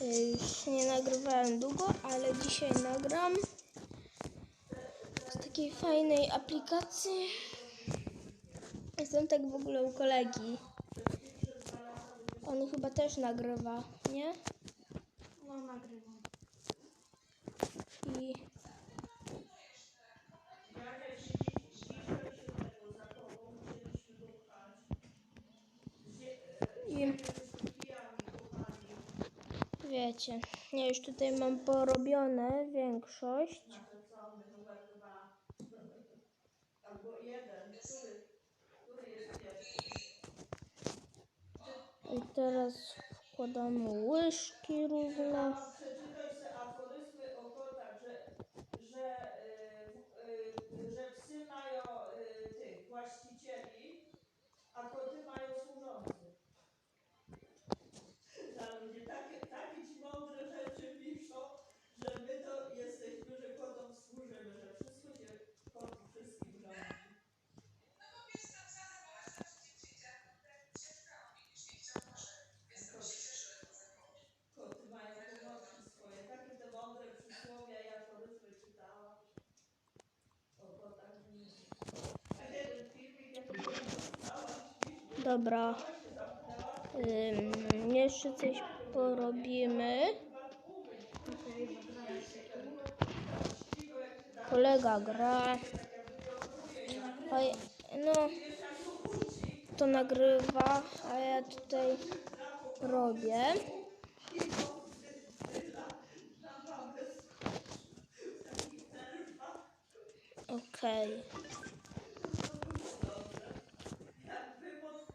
Już nie nagrywałem długo, ale dzisiaj nagram z takiej fajnej aplikacji. Jestem tak w ogóle u kolegi. On chyba też nagrywa, nie? No nagrywam. I I wiecie, ja już tutaj mam porobione większość. I teraz wkładamy łyżki różne. Przeczytaj sobie aforyzmy o kotach, że, że, y, y, że psy mają y, tych właścicieli, a koty mają służących. Dla ludzi takie, takie ci mądre rzeczy piszą, że my to jesteśmy, że kotom służymy, że wszystko się kot wszystkim rządzi. Koty mają pomocy swoje, takie te mądre przysłowia i aforyzmy czytałam. O kotach nie A jeden filmik, jak dostałam, Dobra. Ym, jeszcze coś porobimy. Kolega gra. Oj, no, to nagrywa, a ja tutaj robię. Okej. jak wymot,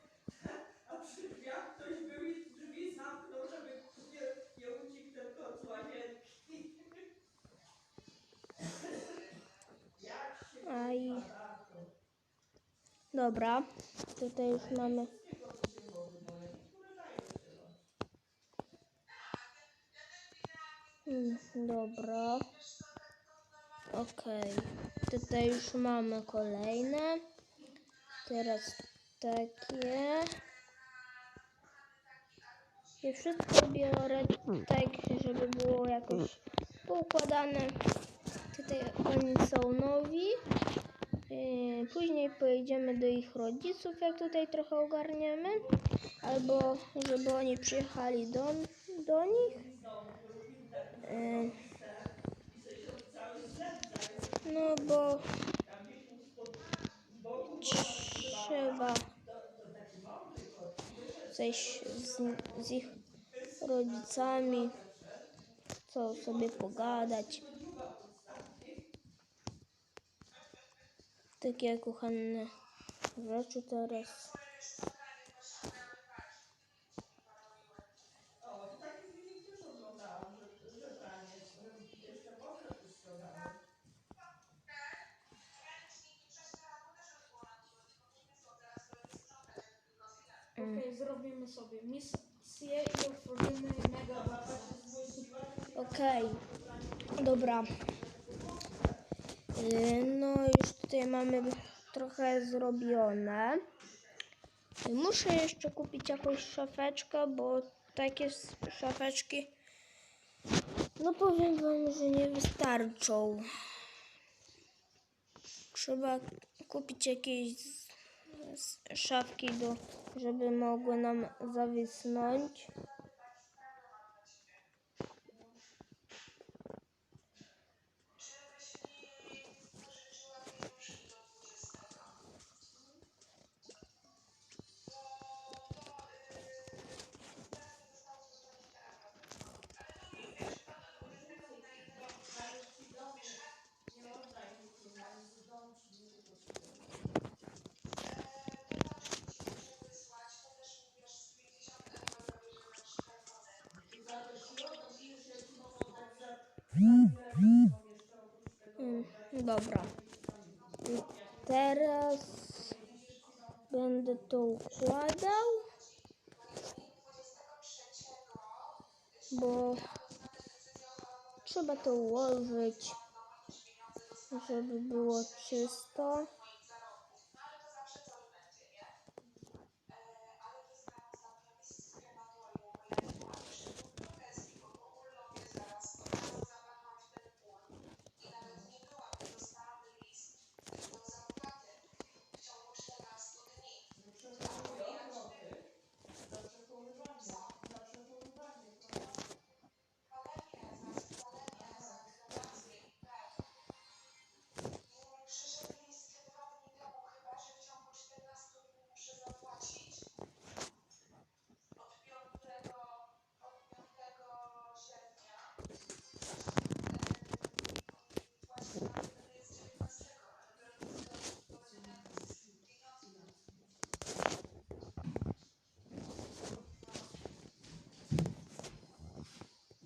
a przy drzwiach ktoś był i drzwi zamknął, żeby nie, nie uciekł ten kot z łazienki. Warto. Dobra, tutaj już mamy. Mm, Dobra. Okej. Tutaj już mamy kolejne. Teraz takie. I wszystko biorę tak, żeby było jakoś poukładane. Tutaj oni są nowi. Yy, Później pojedziemy do ich rodziców, jak tutaj trochę ogarniemy. Albo żeby oni przyjechali do, do nich. Yy, No bo trzeba coś z, z ich rodzicami, co sobie pogadać. Takie kochane rzeczy teraz. Okej, zrobimy sobie misję i otworzymy mega boxa. Okej, dobra. Yy, No już tutaj mamy trochę zrobione. Muszę jeszcze kupić jakąś szafeczkę, bo takie szafeczki, no powiem wam, że nie wystarczą. Trzeba kupić jakieś szafki, do, żeby mogły nam zawisnąć. Dobra. I teraz będę to układał, bo trzeba to ułożyć, żeby było czysto.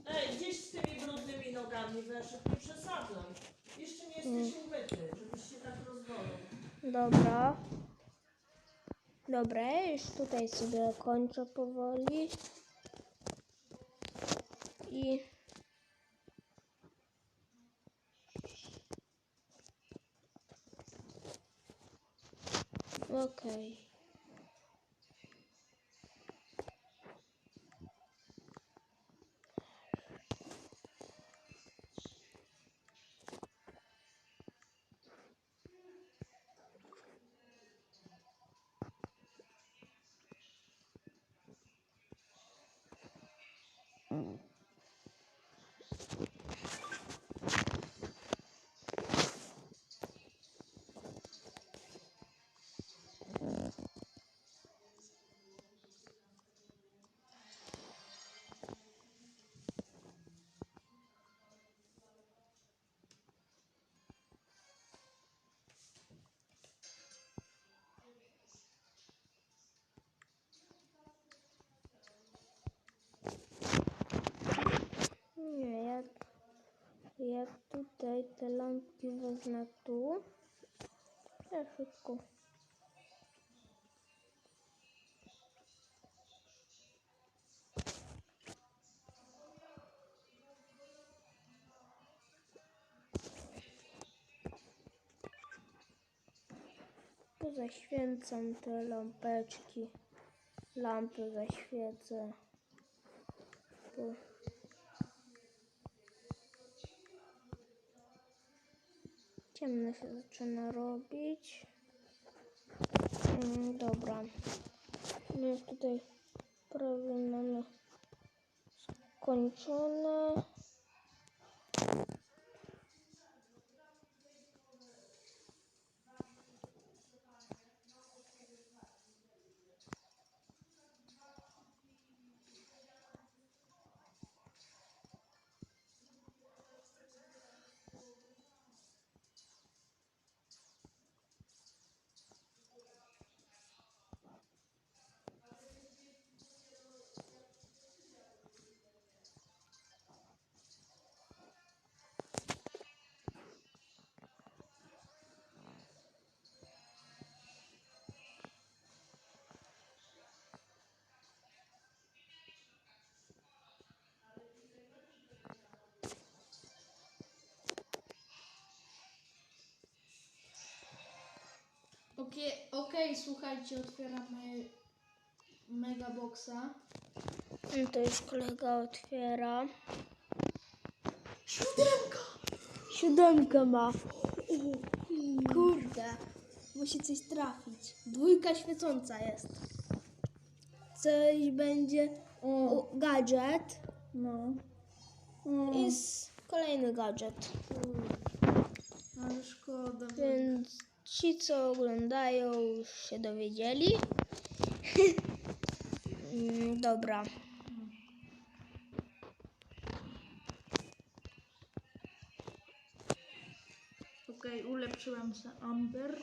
Ej, gdzieś z tymi brudnymi nogami weszedł, nie przesadzam. Jeszcze nie jesteś umyty, żebyś się tak rozwolał. Dobra. Dobra, już tutaj sobie kończę powoli. I... Okej. Nie, jak, jak tutaj te lampki wezmę tu. Ja szybko. Tu zaświęcam te lampeczki. Lampy zaświecę. Ciemno się zaczyna robić. Mm, dobra. No już tutaj prawie mamy skończone. Okej, okej, słuchajcie, otwieramy mega boxa. Mm, To już kolega otwiera. Siódemka! Siódemkę ma. Kurde, musi coś trafić. Dwójka świecąca jest. Coś będzie O, o, gadżet. no. I s- kolejny gadżet. Ale szkoda. Więc ci, co oglądają, się dowiedzieli. Mm, Dobra. Okej, ulepszyłem się Amber.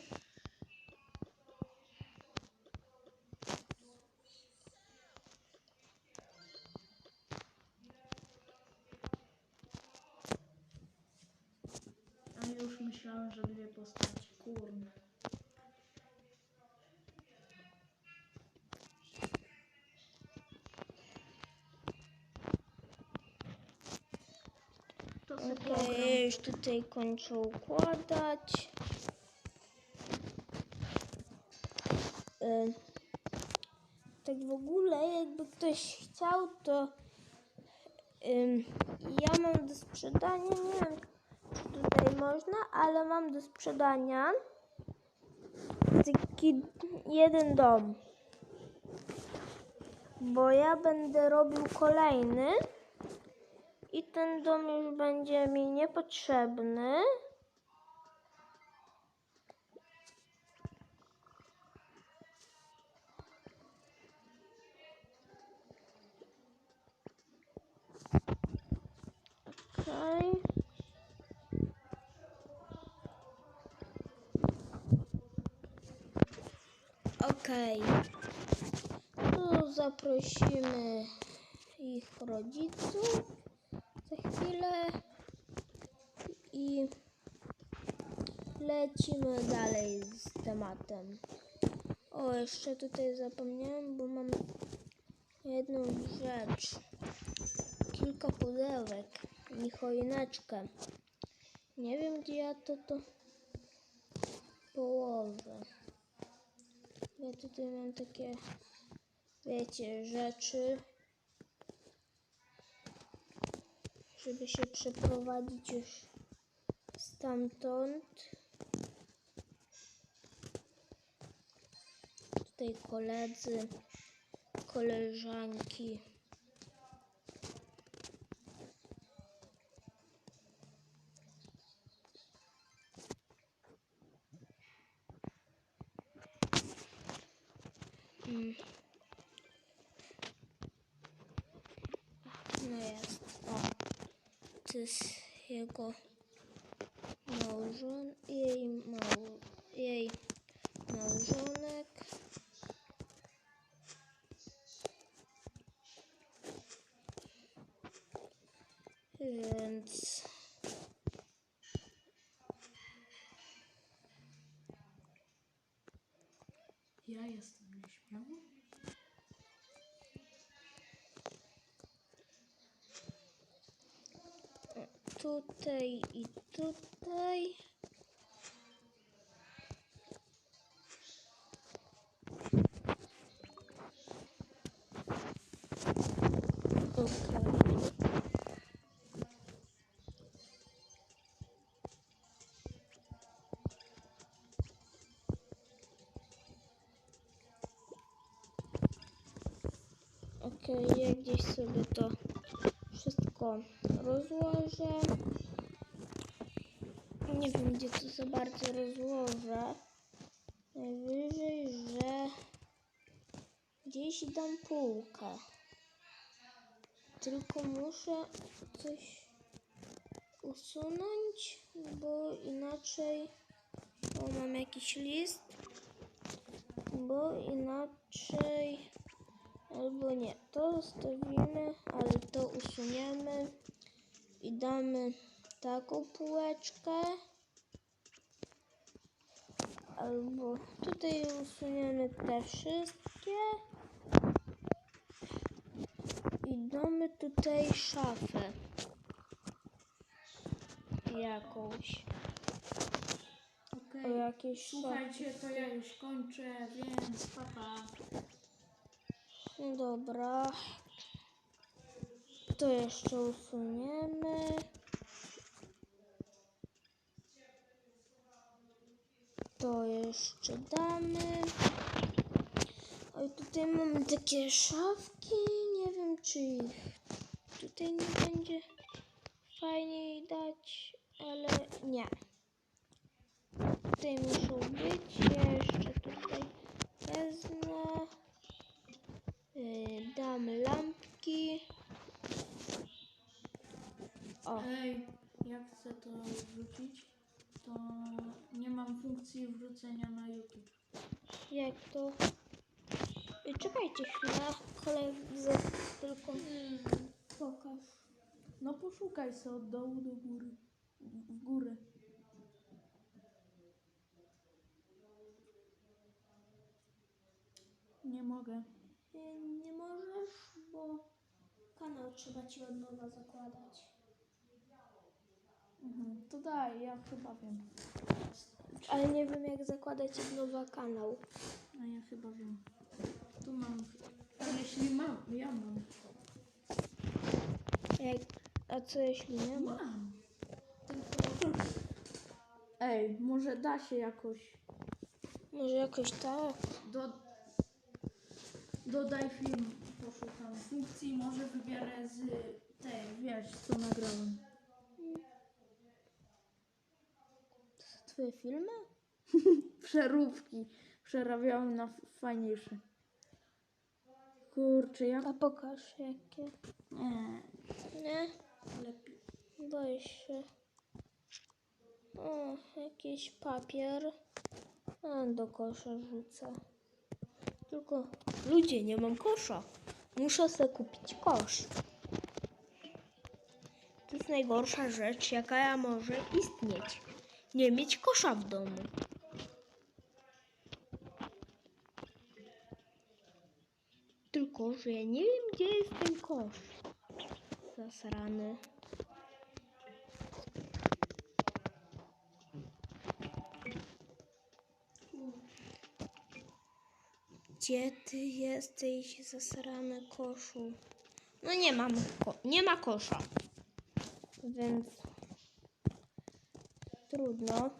Już tutaj kończę układać. Y, Tak w ogóle, jakby ktoś chciał, to ja mam do sprzedania, nie wiem, czy tutaj można, ale mam do sprzedania taki jeden dom. Bo ja będę robił kolejny ten dom już będzie mi niepotrzebny. Okej. Okay. Okej. Okay. Tu zaprosimy ich rodziców chwilę i lecimy dalej z tematem. O, jeszcze tutaj zapomniałem, bo mam jedną rzecz. Kilka pudełek i choineczkę. Nie wiem, gdzie ja to to położę. Ja tutaj mam takie, wiecie, rzeczy, żeby się przeprowadzić już stamtąd. Tutaj koledzy, koleżanki. To jest jego tutaj i tutaj. Okej. Okej, ja gdzieś sobie to wszystko rozłożę. Nie wiem, gdzie to za bardzo rozłożę. Najwyżej, że gdzieś dam półkę. Tylko muszę coś usunąć, bo inaczej... O, mam jakiś list. Bo inaczej... Albo nie, to zostawimy, ale to usuniemy i damy taką półeczkę. Albo tutaj usuniemy te wszystkie i damy tutaj szafę jakąś. Okej. O jakieś szafy. Słuchajcie, to ja już kończę, więc papa. No dobra. To jeszcze usuniemy. To jeszcze damy. Oj, tutaj mamy takie szafki. Nie wiem, czy ich tutaj nie będzie fajniej dać, ale nie. Tutaj muszą być. Ja jeszcze tutaj wezmę. Yy, dam lampki. O, Ej, jak chcę to wrzucić, to nie mam funkcji wrzucenia na YouTube. jak to? Yy, Czekajcie chwilę, koledzy, tylko pokaż. No poszukaj sobie od dołu do góry. W górę. Nie mogę. Yy, Nie możesz, bo kanał trzeba ci od nowa zakładać. Mhm. To daj, ja chyba wiem. Ale nie wiem jak zakładać od nowa kanał. A ja chyba wiem. Tu mam. A jeśli mam, ja mam. Jak, a co jeśli nie ma? Mam. Ej, może da się jakoś. Może jakoś tak? Do... Dodaj film, poszukam funkcji, może wybiorę z tej, wiesz, co nagrałem. Twoje filmy? Przeróbki przerabiałem na fajniejsze. Kurczę, jak... A pokaż jakie. Nie, Nie? lepiej. Boję się. O, jakiś papier. A, do kosza rzucę. Tylko ludzie, nie mam kosza. Muszę sobie kupić kosz. To jest najgorsza rzecz, jaka może istnieć. Nie mieć kosza w domu. Tylko, że ja nie wiem, gdzie jest ten kosz. Zasrany. Gdzie ty jesteś, zasrany koszu? No nie mam, nie ma kosza. Więc trudno.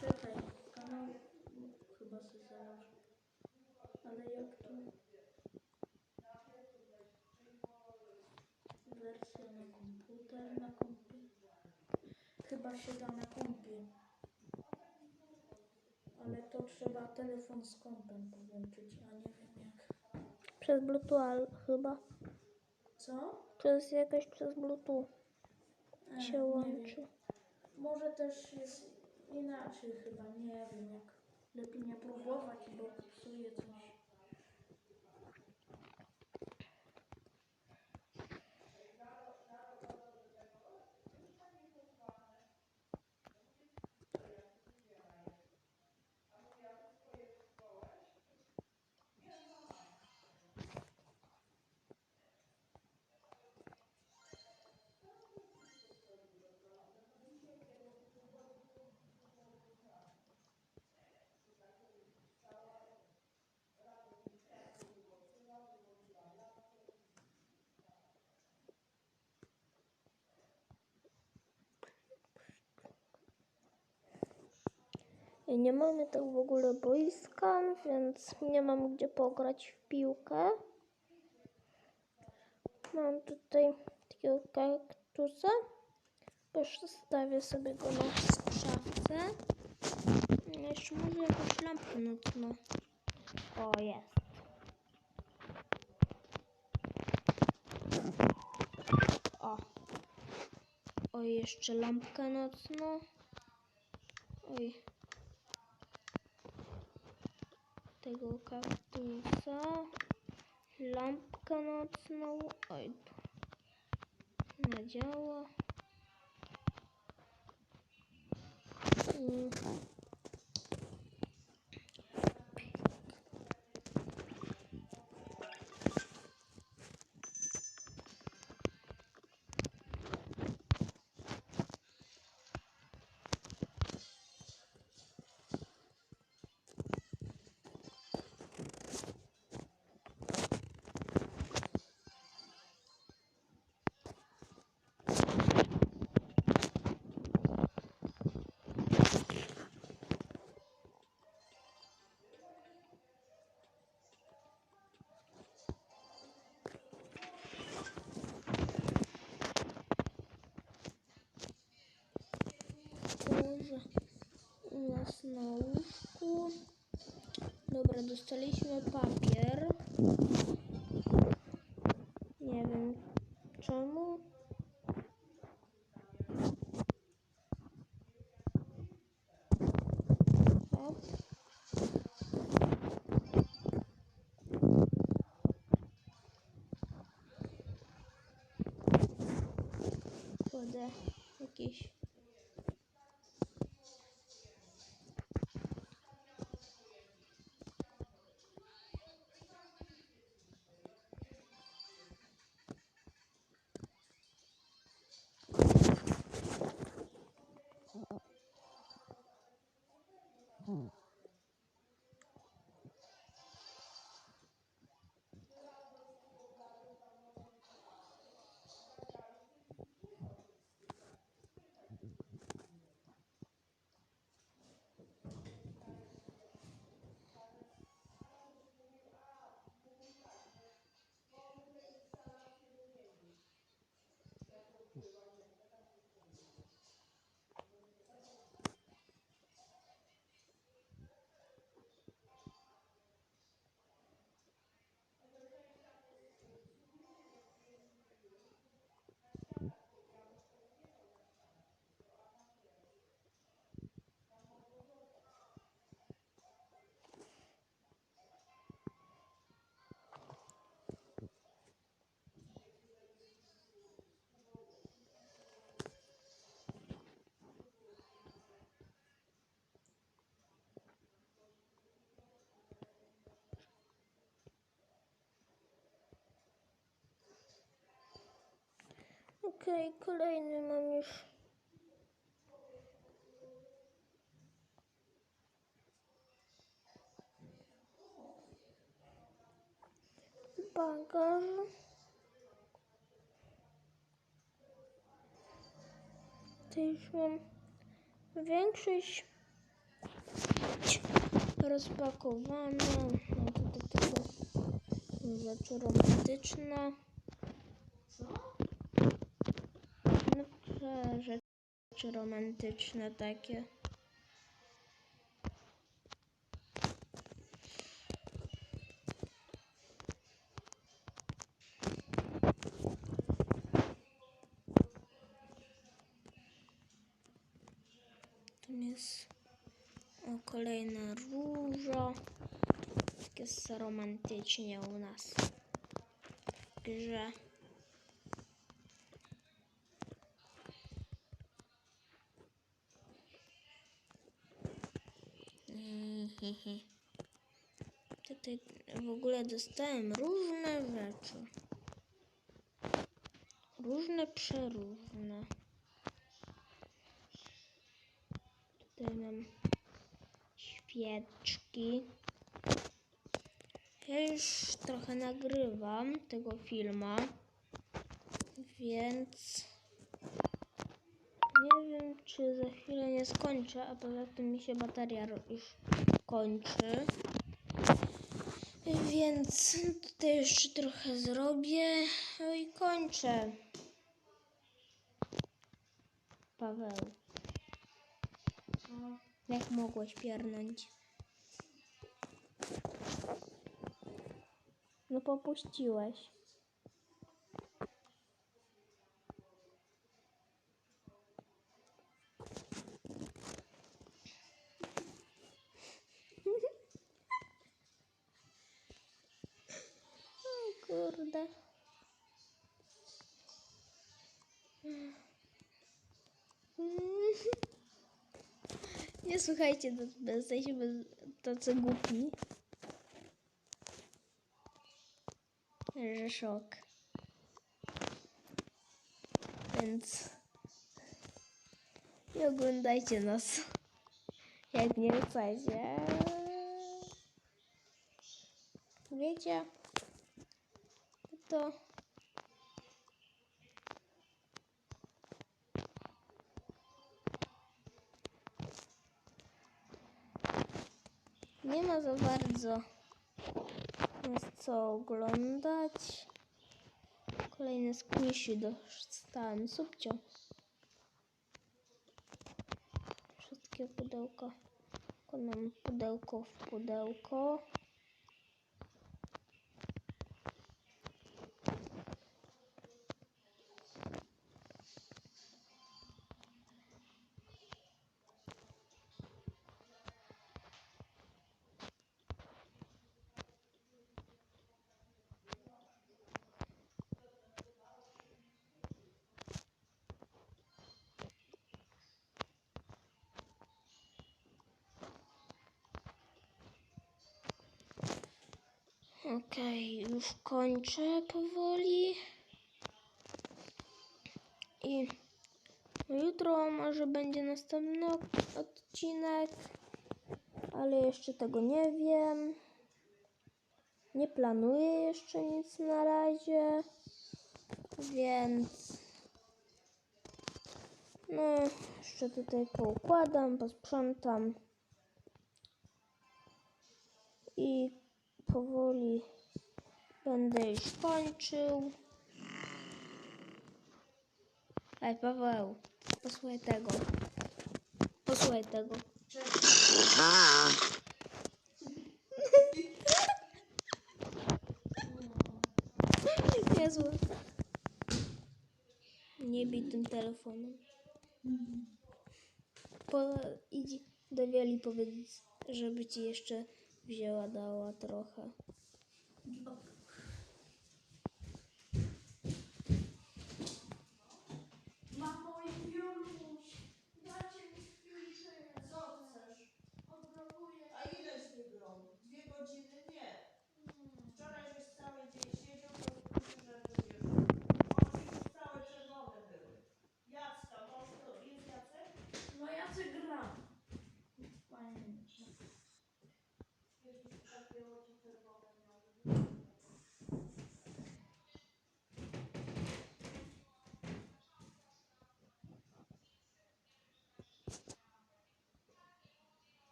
Czekaj, kanał chyba się założy. Ale jak tu? Wersja na komputer, na kompie. Chyba się da na kompie. Ale to trzeba telefon z kompem połączyć, a nie wiem jak. Przez Bluetooth chyba. Co? Jest jakoś przez Bluetooth E, się łączy. Może też jest inaczej chyba, nie wiem jak. Lepiej nie próbować, bo psuje coś. Nie mamy tak w ogóle boiska, więc nie mam gdzie pograć w piłkę. Mam tutaj takiego kaktusa. Postawię sobie go na szafce. Jeszcze może jakąś lampkę nocną. O, jest. O. O, jeszcze lampkę nocną. Oj. Tego kaktusa. Lampkę nocną. Oj. Nadziała. Mm. Boże. U nas na łóżku. Dobra, dostaliśmy papier. Nie Okej, kolejny mam już. Bagaż. To już mam większość rozpakowana. No tutaj tylko rzeczy romantyczne. Co? Te rzeczy romantyczne takie. Tu jest o, kolejna róża. Tak jest romantycznie u nas grze. Tutaj w ogóle dostałem różne rzeczy. Różne, przeróżne. Tutaj mam świeczki. Ja już trochę nagrywam tego filma, więc nie wiem, czy za chwilę nie skończę, a poza tym mi się bateria już kończy. Więc tutaj jeszcze trochę zrobię no i kończę. Paweł, No, jak mogłeś piernąć? No popuściłeś. O kurde. Nie słuchajcie, to, to jesteśmy tacy głupi. Że szok. Więc nie oglądajcie nas. Jak nie chcecie. Wiecie? To nie ma za bardzo nas co oglądać. Kolejne squishy dostałem subcio. Wszystkie pudełka. Konam pudełko w pudełko. Już kończę powoli. I jutro może będzie następny odcinek, ale jeszcze tego nie wiem. Nie planuję jeszcze nic na razie, więc no jeszcze tutaj poukładam, posprzątam i powoli będę już kończył. Ej, Paweł, posłuchaj tego. Posłuchaj tego. Niezłe. Nie bij tym telefonem. Po, idź do Wieli powiedzieć, żeby ci jeszcze wzięła, dała trochę.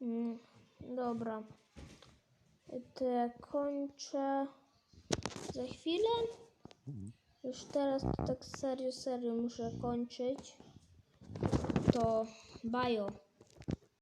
Mm, dobra. To ja kończę za chwilę. Już teraz to tak serio, serio muszę kończyć. To bajo.